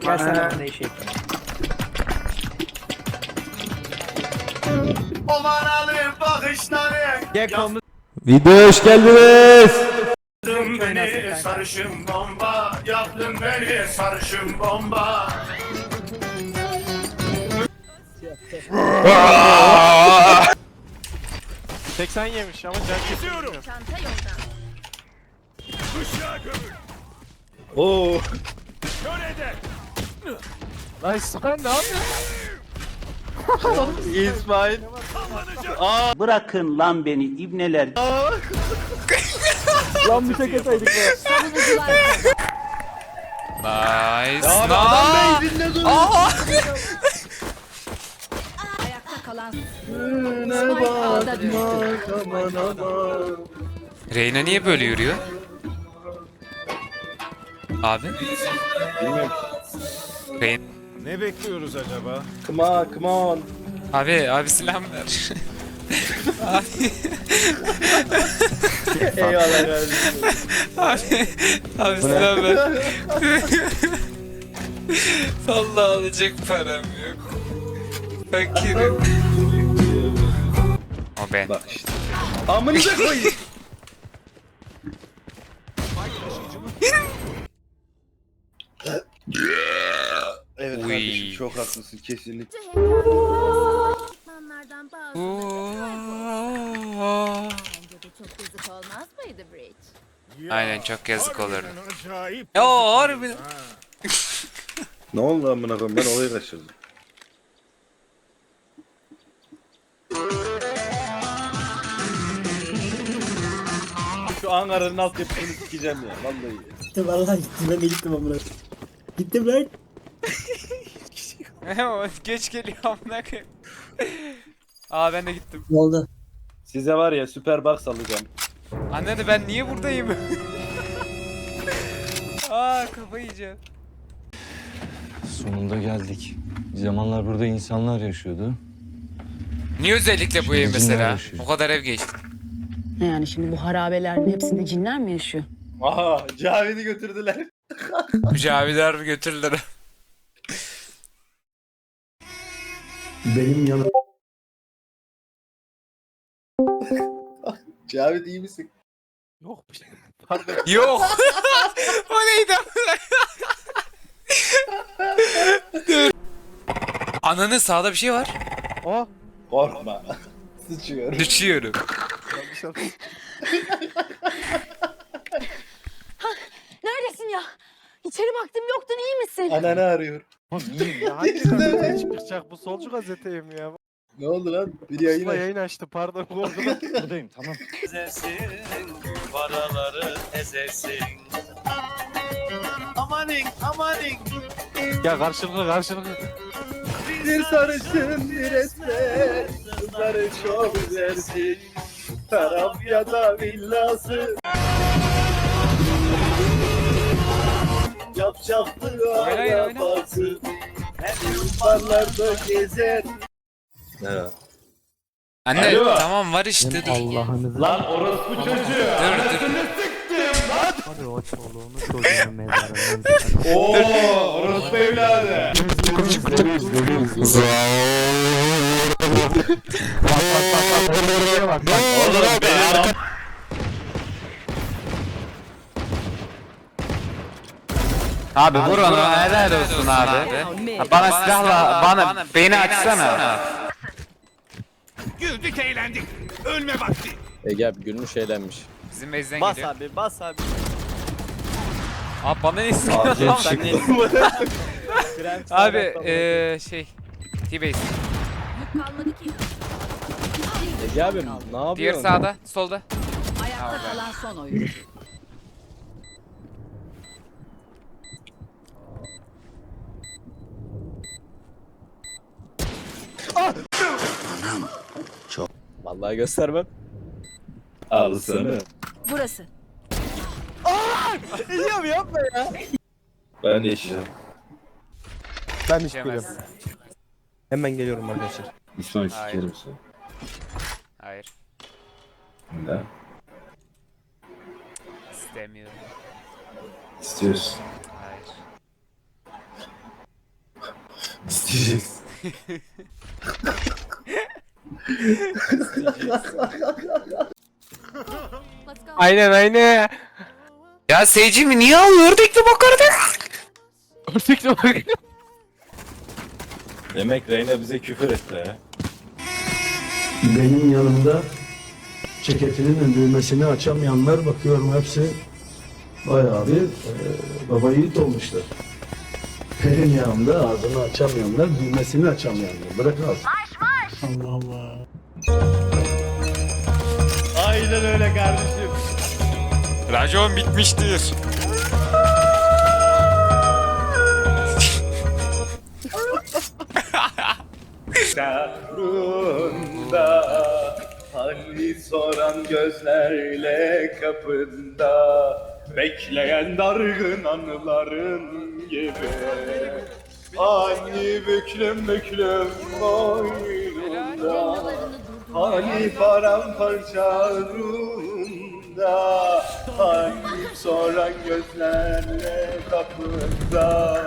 Gel sen de işe yapalım. O manalı bakışları Gekko'muz Video hoş geldiniz. Yaktın beni sarışın bomba Yaktın beni sarışın bomba 80 yemiş ama can kesiyorum. Çanta yolda. Oo. Lan İsmail ne yapıyorsun? İsmail. Bırakın lan beni ibneler. Lan bir tek ataydık be. Nice. Abi Nice. adam benzinde dur. ayakta kalan. Aman aman. Reyna niye böyle yürüyor? Abi. Bilmiyorum. Reyna. Ne bekliyoruz acaba? Come on, come on. Abi abi silah ver. abi. Eyvallah kardeşim. Abi. Abi silah ver. Vallahi alacak param yok. Fakirim. O ben. Bak işte. Amınıza koyayım. Çok haklısın kesinlikle. Ekipmanlardan bazı Oo. bence de çok yazık olmaz mıydı Bridge? Aynen çok yazık olurdu. Acayip. Ya harbi. Ne oldu amına koyayım ben olayı kaçırdım. Şu Ankara'nın altyapısını sikeceğim ya vallahi. Gittim vallahi gittim ben de gittim amına. Gittim lan. Geç geliyor amına koyayım. Aa ben de gittim. Ne oldu? Size var ya süper box alacağım. Anne de ben niye buradayım? Aa kafayı yiyeceğim. Sonunda geldik. Bir zamanlar burada insanlar yaşıyordu. Niye özellikle bu Şimdi ev mesela? yaşıyor. O kadar ev geçti. Ne yani şimdi bu harabelerin hepsinde cinler mi yaşıyor? Aha Cavid'i götürdüler. Mücaviler mi götürdüler? Benim yanım. Cavid iyi misin? Yok bir şey. Pardon. Yok. o neydi? Dur. Ananın sağda bir şey var. Oh. Korkma. Sıçıyor. Düşüyorum. Neredesin ya? İçeri baktım yoktun iyi misin? Ananı arıyor. Ya hakikaten ortaya çıkacak bu solcu gazeteyim ya. Ne oldu lan? Bir yayın Pusula aç. yayın açtı pardon korkudan. Buradayım tamam. Ezersin Paraları ezersin Amanin amanin ya karşılıklı karşılıklı. Bir sarışın bir esmer. Kızları çok üzersin. Taraf ya da villası. Yapacaktı Oynayın, oynayın. arabası. Her yıllarda gezer. Ne Anne Alo. tamam var işte dur. Allah'ınızı. Lan orospu çocuğu. Dur dur. Hadi o çoluğunu çocuğunu mezarından. Oo, orospu evladı. Oğlum benim Abi vur onu helal olsun abi. Ha, Bana silahla bana beni açsana. Güldük eğlendik Ölme vakti Ege abi gülmüş eğlenmiş. Bizim base'den Bas geliyor. abi bas abi. Abi bana ne? Sen ne Abi eee şey T-base. Yük kalmadı ki. Ege abi ne yapıyorsun? Diğer sağda, solda. Ayakta kalan son oyuncu. Vallahi göstermem. Al sana. Burası. Ege abi yapma ya. Ben yaşayacağım. Ben Geçemez. Hemen geliyorum arkadaşlar. İsmail sikerim seni. Hayır. Ne? İstemiyorum. İstiyorsun. Hayır. İsteyeceğiz. Aynen aynen. Ya seyircimi niye alıyor? Ördekli bakardı. Ördekli bak. Demek Reyna bize küfür etti ha. Benim yanımda ceketinin düğmesini açamayanlar bakıyorum hepsi bayağı bir e, baba yiğit olmuşlar. Benim yanımda ağzını açamayanlar, düğmesini açamayanlar. Bırak ağzını. Allah Allah. Aynen öyle kardeşim. Racon bitmiştir. Soran gözlerle kapında Bekleyen dargın anıların gibi. Hani büklüm büklüm boynunda Hani paramparça ruhunda. Hani soran gözlerle kapında